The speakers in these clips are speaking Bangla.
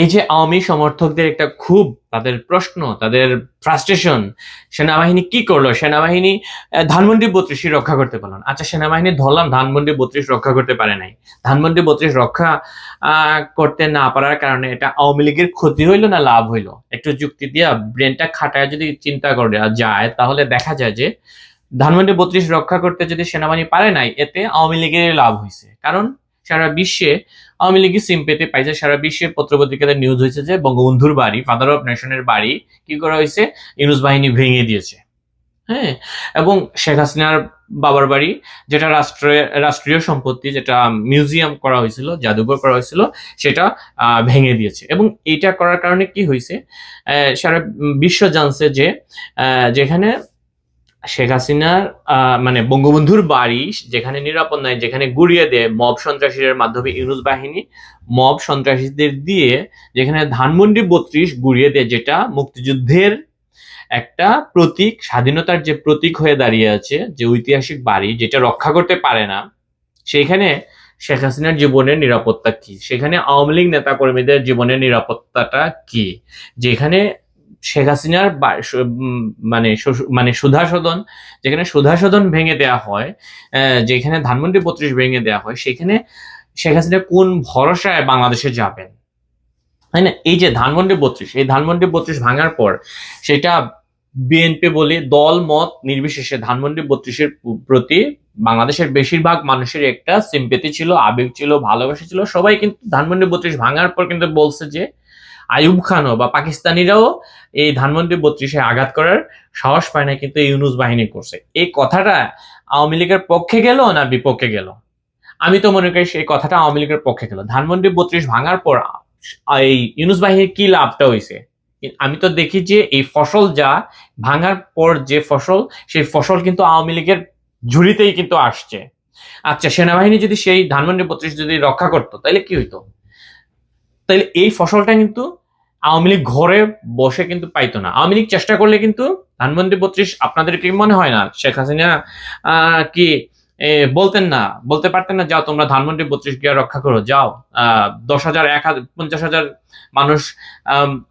এই যে আওয়ামী সমর্থকদের একটা খুব তাদের প্রশ্ন, তাদের ফ্রাস্ট্রেশন সেনাবাহিনী কি করল? সেনাবাহিনী ধানমন্ডি বত্রিশ রক্ষা করতে পারল আচ্ছা সেনাবাহিনী ধরলাম, ধানমন্ডি বত্রিশ রক্ষা করতে পারে নাই। ধানমন্ডি বত্রিশ রক্ষা করতে না পারার কারণে এটা আওয়ামী লীগের ক্ষতি হইল না লাভ হইল? একটু যুক্তি দিয়া ব্রেনটা খাটায় যদি চিন্তা করে যায়, তাহলে দেখা যায় যে ধানমন্ডি বত্রিশ রক্ষা করতে যদি সেনাবাহিনী পারে নাই, এতে আওয়ামী লীগের লাভ হয়েছে কারণ সারা বিশ্বে আওয়ামী লীগের সিম পেতে পাইছে সারা বিশ্বে পত্রপত্রিকাতে নিউজ হয়েছে যে বঙ্গবন্ধুর বাড়ি ফাদার অফ নেশনের বাড়ি, কি করা হয়েছে? ইউনুস বাহিনী ভেঙে দিয়েছে। হ্যাঁ? এবং শেখ হাসিনার বাবার বাড়ি, যেটা রাষ্ট্রের রাষ্ট্রীয় সম্পত্তি, যেটা মিউজিয়াম করা হয়েছিল, জাদুঘর করা হয়েছিল, সেটা ভেঙে দিয়েছে। এবং এটা করার কারণে কি হয়েছে? সারা বিশ্ব জানছে যে যেখানে শেখ হাসিনার মানে বঙ্গবন্ধুর বাড়ি যেখানে নিরাপদ নয়, যেখানে গুড়িয়ে দেয় মব সন্ত্রাসীদের মাধ্যমে ইউনুস বাহিনী, মব সন্ত্রাসীদের দিয়ে যেখানে ধানমন্ডি বত্রিশ গুড়িয়ে দেয়, যেটা মুক্তিযুদ্ধের একটা প্রতীক, স্বাধীনতার যে প্রতীক হয়ে দাঁড়িয়ে আছে, যে ঐতিহাসিক বাড়ি, যেটা রক্ষা করতে পারে না, সেইখানে শেখ হাসিনার জীবনের নিরাপত্তা কি? সেখানে আওয়ামী লীগ নেতা কর্মীদের জীবনের নিরাপত্তাটা কি? যেখানে শেখ হাসিনার মানে মানে সুধা সদন যেখানে সুধা সদন ভেঙে দেওয়া হয় যেখানে ধানমন্ডি বত্রিশ ভেঙে দেওয়া হয়, সেখানে শেখ হাসিনা কোন ভরসায় বাংলাদেশে যাবেন? তাই না? এই যে ধানমন্ডি বত্রিশ, এই ধানমন্ডি বত্রিশ ভাঙার পর সেটা বিএনপি বলে দল, মত নির্বিশেষে ধানমন্ডি বত্রিশের প্রতি বাংলাদেশের বেশিরভাগ মানুষের একটা সিম্পেতি ছিল, আবেগ ছিল, ভালোবাসা ছিল। সবাই কিন্তু ধানমন্ডি বত্রিশ ভাঙার পর কিন্তু বলছে যে আইয়ুব খানও বা পাকিস্তানিরাও এই ধানমন্ডি বত্রিশে আঘাত করার সাহস পায় না কিন্তু ইউনুস বাহিনী করছে। এই কথাটা আওয়ামী লীগের পক্ষে গেল না বিপক্ষে গেল? আমি তো মনে করি সেই কথাটা আওয়ামী লীগের পক্ষে গেল। ধানমন্ডি বত্রিশ ভাঙার পর এই ইউনুস বাহিনীর কি লাভটা হয়েছে? আমি তো দেখি যে এই ফসল যা ভাঙার পর যে ফসল, সেই ফসল কিন্তু আওয়ামী লীগের ঝুড়িতেই কিন্তু আসছে। আচ্ছা সেনাবাহিনী যদি সেই ধানমন্ডি বত্রিশ যদি রক্ষা করতো, তাহলে কি হইতো? তাহলে এই ফসলটা কিন্তু আওয়ামী লীগ ঘরে বসে কিন্তু পাইতো না। আওয়ামী লীগ চেষ্টা করলে কিন্তু ধানমন্ত্রী বত্রিশ আপনাদের কি মনে হয় না? শেখ হাসিনা কি বলতেন না, বলতে পারতেন না, যাও তোমরা ধানমন্ডি বত্রিশ গিয়ে রক্ষা করো, যাও। দশ হাজার, এক হাজার, পঞ্চাশ হাজার মানুষ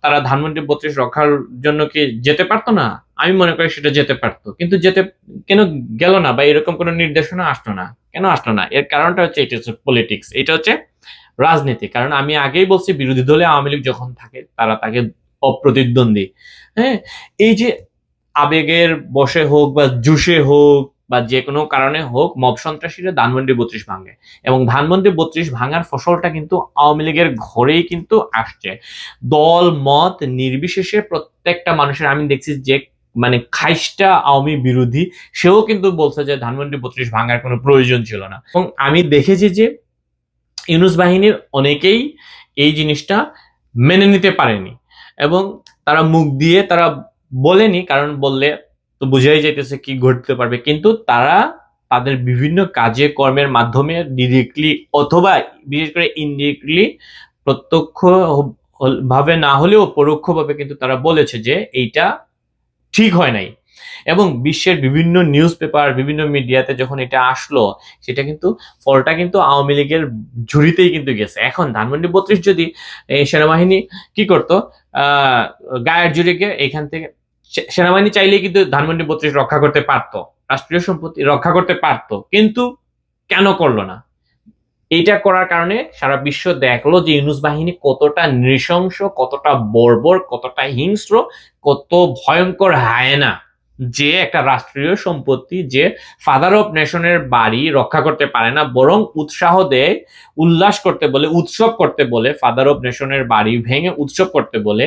তারা ধানমন্ডি বত্রিশ রক্ষার জন্য কি যেতে পারতো না? আমি মনে করি সেটা যেতে পারতো। কিন্তু যেতে, কেন গেল না বা এরকম কোনো নির্দেশনা আসলো না? কেন আসলো না? এর কারণটা হচ্ছে, এটা হচ্ছে পলিটিক্স এটা হচ্ছে রাজনীতি। কারণ আমি আগেই বলছি, বিরোধী দলে আওয়ামী লীগ যখন থাকে, তারা তাকে অপ্রতিদ্বন্দ্বী। হ্যাঁ? এই যে আবেগের বসে হোক বা জুসে হোক বা যে কোনো কারণে হোক, মব সন্ত্রাসীরা ধানমন্ডি বত্রিশ ভাঙে। এবং ধানমন্ডি বত্রিশ ভাঙার ফসলটা কিন্তু আওয়ামী লীগের ঘরেই কিন্তু আসছে। দল, মত নির্বিশেষে প্রত্যেকটা মানুষের, আমি দেখছি যে মানে খাইস্টা আওয়ামী বিরোধী, সেও কিন্তু বলছে যে ধানমন্ডি বত্রিশ ভাঙার কোনো প্রয়োজন ছিল না। এবং আমি দেখেছি যে ইউনুস বাহিনীর অনেকেই এই জিনিসটা মেনে নিতে পারেনি এবং তারা মুখ দিয়ে তারা বলেনি, কারণ বললে তো বোঝাই যাইতেছে কি ঘটতে পারবে। কিন্তু তারা তাদের বিভিন্ন কাজে, কর্মের মাধ্যমে ডিরেক্টলি অথবা বিশেষ করে ইনডিরেক্টলি প্রত্যক্ষ ভাবে না হলেও পরোক্ষভাবে কিন্তু তারা বলেছে যে এইটা ঠিক হয় নাই। এবং বিশ্বের বিভিন্ন নিউজ পেপার বিভিন্ন মিডিয়াতে যখন এটা আসলো, সেটা কিন্তু, ফলটা কিন্তু আওয়ামী লীগের ঝুড়িতেই কিন্তু গেছে। এখন ধানমন্ডি বত্রিশ যদি সেনাবাহিনী কি করতো? গায়ের জুড়িকে এখান থেকে সেনাবাহিনী চাইলে কিন্তু ধানমন্ডি বত্রিশ রক্ষা করতে পারতো। রাষ্ট্রীয় সম্পত্তি রক্ষা করতে পারতো। কিন্তু কেন করল না? এটা করার কারণে সারা বিশ্ব দেখল যে ইউনুস বাহিনী কতটা নৃশংস, কতটা বর্বর, কতটা হিংস্র, কত ভয়ঙ্কর হায়না। যে একটা রাষ্ট্রীয় সম্পত্তি যে ফাদার অফ নেশনের বাড়ি রক্ষা করতে পারে না, বরং উৎসাহ দেয়, উল্লাস করতে বলে, উৎসব করতে বলে ফাদার অফ নেশনের বাড়ি ভেঙে উৎসব করতে বলে,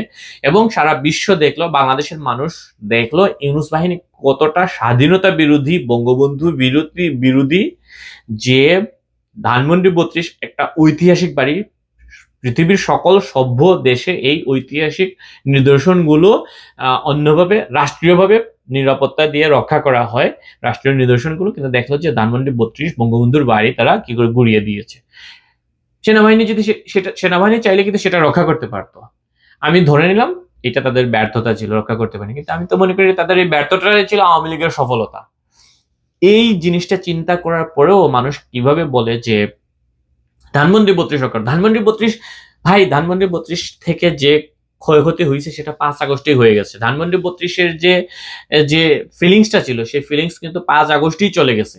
এবং সারা বিশ্ব দেখল, বাংলাদেশের মানুষ দেখল ইউনুস বাহিনী কতটা স্বাধীনতা বিরোধী, বঙ্গবন্ধু বিরোধী বিরোধী, যে ধানমন্ডি বত্রিশ একটা ঐতিহাসিক বাড়ি, পৃথিবীর সকল সভ্য দেশে এই ঐতিহাসিক নিদর্শনগুলো অন্যভাবে, রাষ্ট্রীয়ভাবে নিরাপত্তা দিয়ে রক্ষা করা হয় রাষ্ট্রীয় নিদর্শনগুলো। কিন্তু দেখল যে ধানমন্ডি বত্রিশ বঙ্গবন্ধুর বাড়ি তারা কি করে গুড়িয়ে দিয়েছে। সেনাবাহিনী যদি সেটা সেনাবাহিনী চাইলে কিন্তু সেটা রক্ষা করতে পারতো। আমি ধরে নিলাম এটা তাদের ব্যর্থতা ছিল, রক্ষা করতে পারেনি। কিন্তু আমি তো মনে করি তাদের এই ব্যর্থতাই ছিল আওয়ামী লীগের সফলতা। এই জিনিসটা চিন্তা করার পরেও মানুষ কীভাবে বলে যে ধানমন্ডি বত্রিশ সরকার ধানমন্ডি বত্রিশ ভাই, ধানমন্ডি বত্রিশ থেকে যে ক্ষয়ক্ষতি হয়েছে সেটা পাঁচ আগস্টেই হয়ে গেছে। ধানমন্ডি বত্রিশের যে যে ফিলিংসটা ছিল, সেই ফিলিংস কিন্তু পাঁচ আগস্টেই চলে গেছে।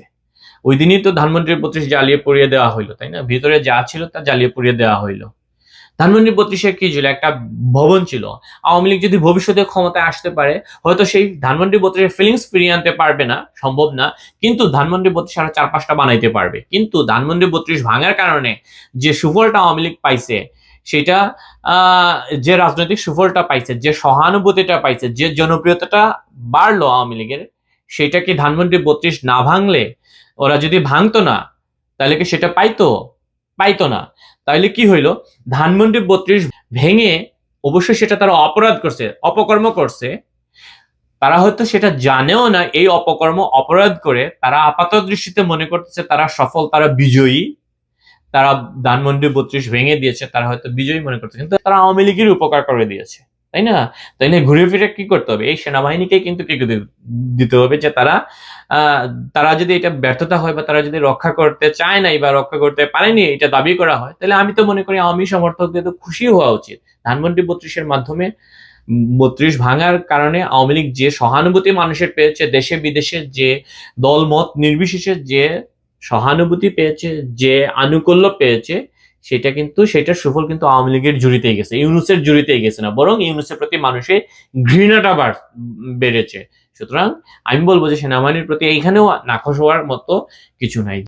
ওই দিনই তো ধানমন্ডি বত্রিশ জ্বালিয়ে পুড়িয়ে দেওয়া হইল, তাই না? ভিতরে যা ছিল তা জ্বালিয়ে পুড়িয়ে দেওয়া হইল। ধানমন্ডি বত্রিশে কি ছিল? একটা ভবন ছিল। আওয়ামী লীগ যদি ভবিষ্যতে ক্ষমতায় আসতে পারে, হয়তো সেই ধানমন্ডি বত্রিশের ফিলিংস ফিরিয়ে আনতে পারবে না, সম্ভব না, কিন্তু ধানমন্ডি বত্রিশ আরও চার পাঁচটা বানাইতে পারবে। কিন্তু ধানমন্ডি বত্রিশ ভাঙার কারণে যে সুফলটা আওয়ামী লীগ পাইছে সেটা যে রাজনৈতিক সুফলটা পাইছে, যে সহানুভূতিটা পাইছে, যে জনপ্রিয়তাটা বাড়লো আওয়ামী লীগের, সেটা কি ধানমন্ডি বত্রিশ না ভাঙলে ওরা যদি ভাঙতো না, তাহলে কি সেটা পাইতো? পাইতো না। তাহলে কি হইল? ধানমন্ডি বত্রিশ ভেঙে অবশ্যই সেটা তারা অপরাধ করছে, অপকর্ম করছে। তারা হয়তো সেটা জানেও না, এই অপকর্ম অপরাধ করে তারা আপাত দৃষ্টিতে মনে করতেছে তারা সফল, তারা বিজয়ী। তারা ধানমন্ডি বত্রিশ ভেঙে দিয়েছে, তারা হয়তো বিজয়ী মনে করছে। কিন্তু তারা আওয়ামী লীগের উপকার করে দিয়েছে, তাই না? তাইলে ঘুরে ফিরে কি করতে হবে? এই সেনাবাহিনীকে কিন্তু কি দিতে হবে যে তারা তারা যদি এটা ব্যর্থতা হয় বা তারা যদি রক্ষা করতে চায় নাই বা রক্ষা করতে পারেনি, এটা দাবি করা হয়, তাহলে আমি তো মনে করি আওয়ামী সমর্থকদের তো খুশি হওয়া উচিত। ধানমন্ডি বত্রিশের মাধ্যমে বত্রিশ ভাঙার কারণে আওয়ামী লীগ যে সহানুভূতি মানুষের পেয়েছে দেশে বিদেশে যে দলমত নির্বিশেষে যে সহানুভূতি পেয়েছে, যে আনুকূল্য পেয়েছে, সেটা কিন্তু, সেটার সুফল কিন্তু আওয়ামী লীগের জুড়িতেই গেছে, ইউনুসের জুড়িতেই গেছে না, বরং ইউনুসের প্রতি মানুষের ঘৃণাটা বেড়েছে। সুতরাং আমি বলব যে সেনাবাহিনীর প্রতি এইখানেও নাকশ হওয়ার মতো কিছু নাই।